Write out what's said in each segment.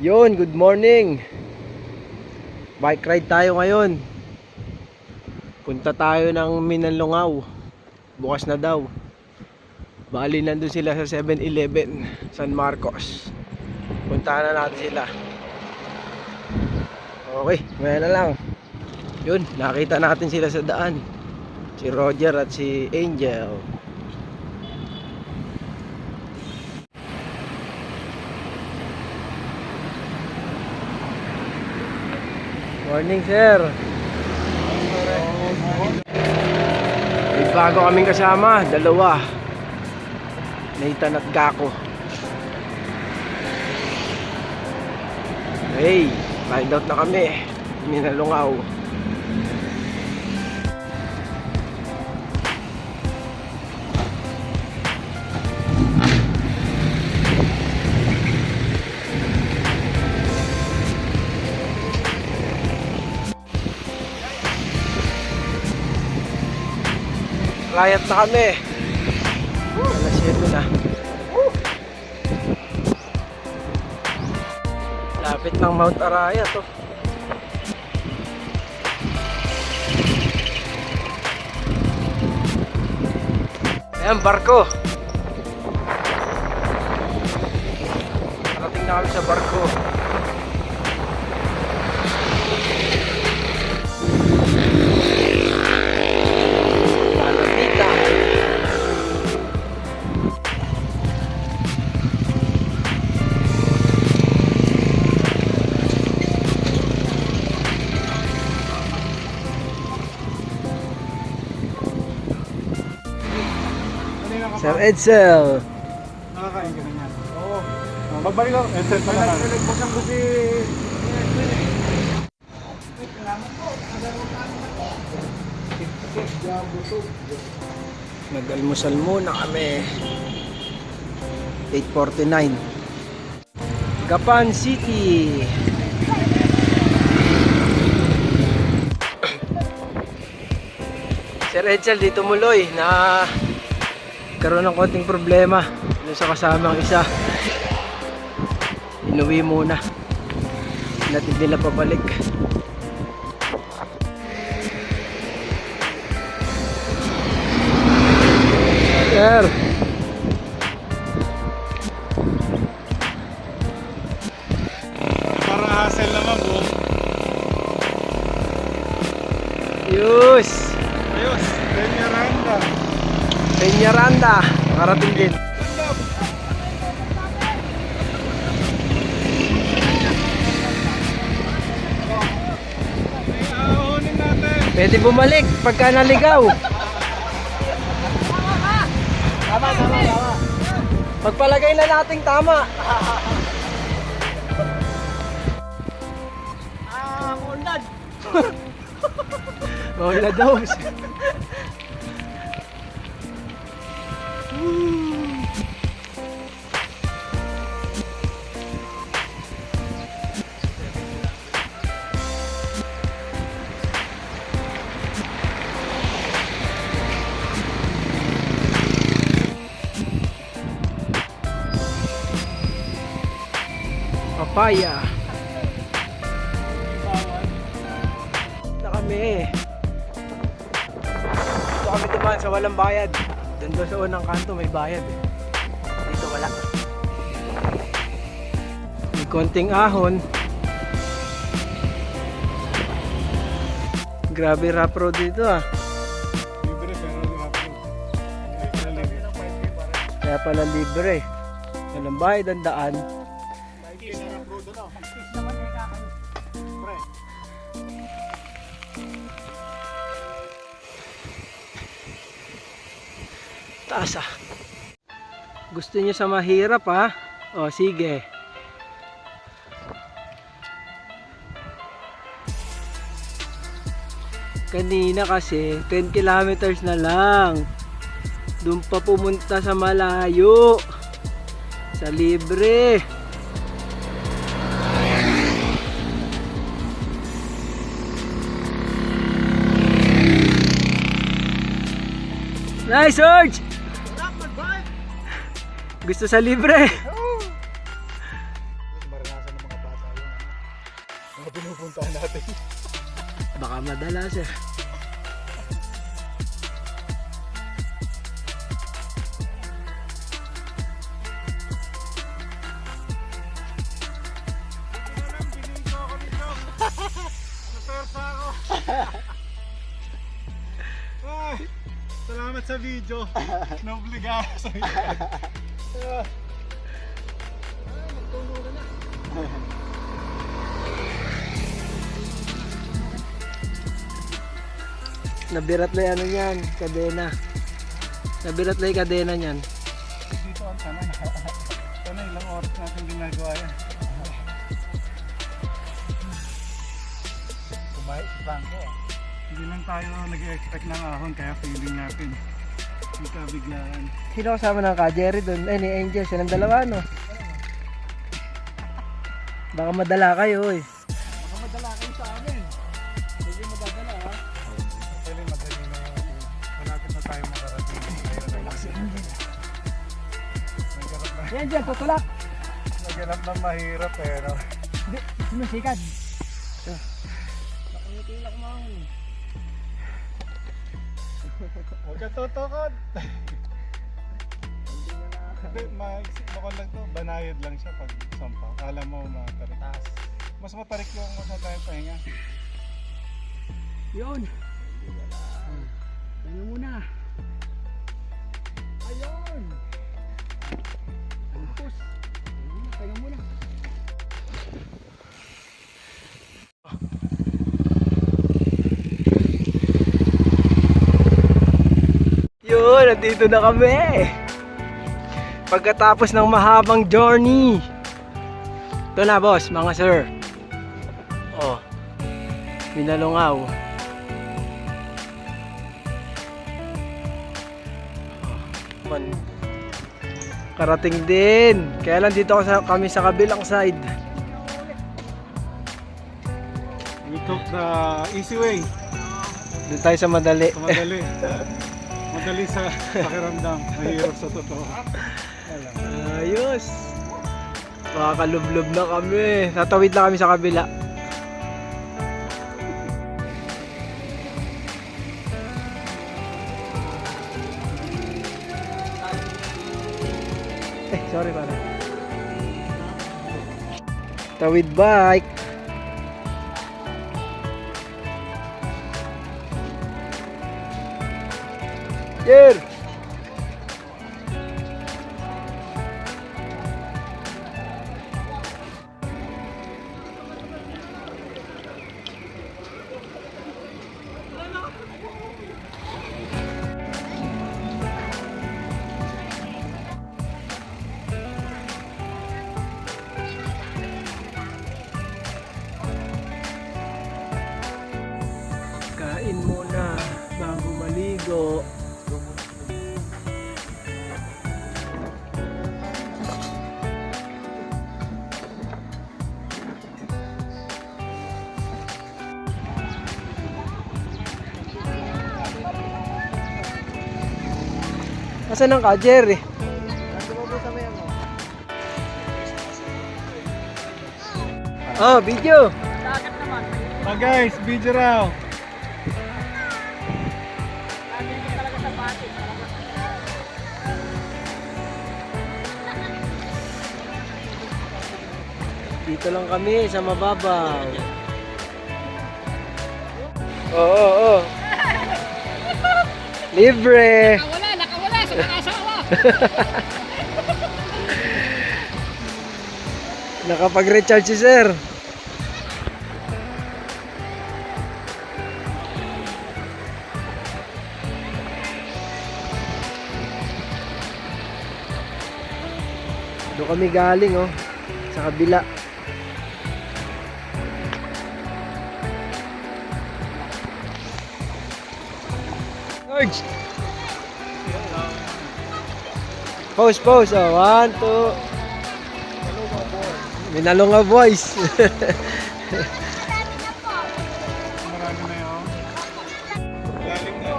Yun, good morning. Bike ride tayo ngayon. Punta tayo ng Minalungaw. Bukas na daw. Bali nandun sila sa 7-Eleven, San Marcos. Puntahan na natin sila. Okay, maya na lang. Yun, nakita natin sila sa daan. Si Roger at si Angel. Morning, sir. May bago kaming kasama, dalawa. Nathan at Gako. Hey, find out na kami. Minalungaw. Riot na kami. Alas 7 na. Lapit ng Mount Araya to. Ayan, barko. Narating na kami sa barko. Sir Edsel. Nakakain ka na yan. Oo. Uh, Magbalik ako. Eh, sir, pala. Nagpasang ko si... Nag-almusal muna kami. 8.49 Gapan City Sir Edsel dito muloy na karoon ng konting problema dun sa kasamang isa inuwi muna natin nila pabalik Sir Para hassle naman, boom. Yus Ayos. Kenya Randa. Peñaranda Nakarating din. Pwede bumalik pagka naligaw Tama, tama, tama. Pagpalagay na nating tama Ah, undan. Wala daw Papaya. Na kami. Dito kami dumaan sa walang bayad. Doon doon sa unang kanto may bayad eh. dito wala. May konting ahon. Grabe rap road dito ah. Libre, pero hindi ako. Libre. kaya pala libre. Walang bayad ang daan taas ah gusto niyo sa mahirap ha o sige Kanina kasi 10 kilometers na lang. Doon pa pumunta sa malayo. Sa libre. Nice, George! Gusto sa libre. Maranasan ng mga bata yun. Mga pinupuntahan natin. Baka madala sir. Salamat sa video. Naobliga ako sa video. Ah. Nabirat lang ano yan, kadena. Nabirat yung kadena niyan. Dito ang sana. Sana ilang oras natin ginagawa yan. Kumain Franco ah. Hindi lang tayo nag-expect ng ahon kaya feeling natin. Hindi ka biglaan. Sino kasama ng ka? Jerry doon? Ay, ni Angel. Silang dalawa, no? Baka madala kayo, eh. Baka madala kayo sa amin. Hindi madadala ha. Actually, madali na yun. Malapit na tayo makarating. Ayun, relax yun. Nagharap na, Angel, tutulak! nagharap na mahirap eh. No? Sumusikad. Huwag ka tutukod. Hindi, bakal lang to. Banayad lang siya pag sampa. Alam mo matarik. Mas matarik yung mas matarik pahinga. Yun. Ano muna? Ayun! Alpos. Taga muna. Yun, nandito na kami. Pagkatapos ng mahabang journey. Ito na boss, mga sir. Oh. Minalungaw. Oh, man. Karating din. Kaya lang dito sa, kami sa kabilang side. We took the easy way. Doon tayo sa madali. Sa madali. madali sa pakiramdam. Mahirap sa totoo. Ayos. Makakalublob na kami. Tatawid na kami sa kabila. Eh, sorry pala. Tawid bike. Yer! Kain muna bago maligo. Asan ang ka, Jerry? Oh, video. Oh guys, video raw. Dito lang kami sa mababaw. Oo, oo, oo. Libre. Nakapag-recharge si sir. Doon kami galing oh. Sa kabila. George! Pose, pose. Oh, one, two. Minalunga boys. Marami na yun. Lalim na.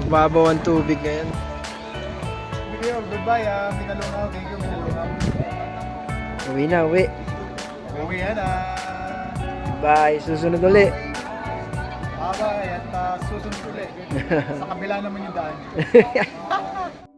Magbabaw ang tubig ngayon. Video, goodbye ah. You, Minalungaw. Uwi na, uwi. Uwi ah. Bye. Susunod uli. Bye-bye at ah, susunod ulit. Sa kabila naman yung daan.